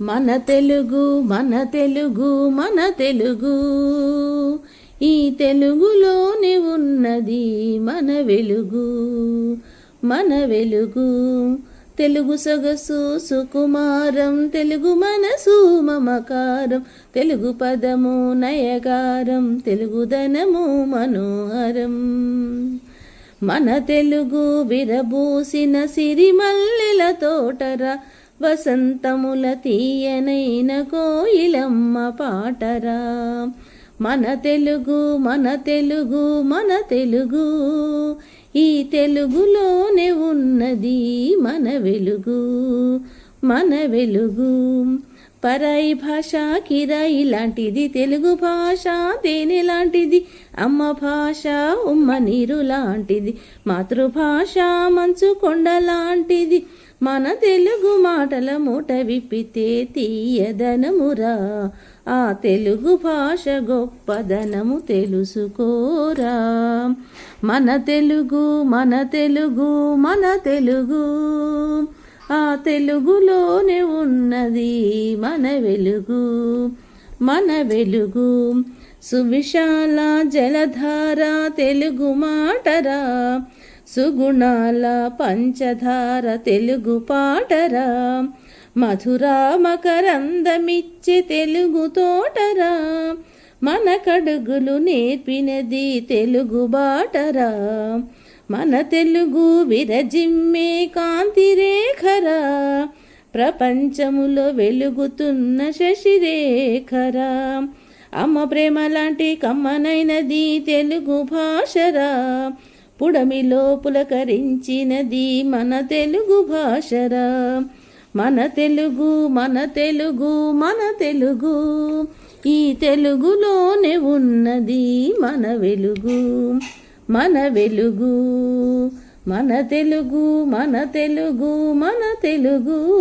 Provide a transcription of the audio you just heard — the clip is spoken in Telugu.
మన తెలుగు మన తెలుగు మన తెలుగు. ఈ తెలుగులోనే ఉన్నది మన వెలుగు. మన వెలుగు తెలుగు సొగసు సుకుమారం తెలుగు మనసు మమకారం తెలుగు పదము నయగారం తెలుగుదనము మనోహరం. మన తెలుగు విరబూసిన సిరిమల్లెల తోటరా వసంతముల తీయనైన కోయిలమ్మ పాటరా. మన తెలుగు మన తెలుగు మన తెలుగు. ఈ తెలుగులోనే ఉన్నది మన వెలుగు మన వెలుగు. పరాయి భాష కిరాయి లాంటిది తెలుగు భాష దేని లాంటిది అమ్మ భాష ఉమ్మ నీరు లాంటిది మాతృభాష మంచు కొండ లాంటిది. మన తెలుగు మాటల మూట విప్పితే తీయదనమురా. ఆ తెలుగు భాష గొప్పదనము తెలుసుకోరా. మన తెలుగు మన తెలుగు మన తెలుగు. ఆ తెలుగులోనే ఉన్నది మన వెలుగు. మన వెలుగు సువిశాల జలధార తెలుగు మాటరా. సుగుణాల పంచధార తెలుగు పాటరా. మధురా మకరందమిచ్చే తెలుగు తోటరా. మన కడుగులు నేర్పినది తెలుగు బాటరా. మన తెలుగు విరజిమ్మే కాంతిరేఖరా. ప్రపంచములో వెలుగుతున్న శశిరేఖరా. అమ్మ ప్రేమ లాంటి కమ్మనైనది తెలుగు భాషరా. పుడమిలో పులకరించినది మన తెలుగు భాషరా. మన తెలుగు మన తెలుగు మన తెలుగు. ఈ తెలుగులోనే ఉన్నది మన వెలుగు. మన వెలుగు. మన తెలుగు మన తెలుగు మన తెలుగు.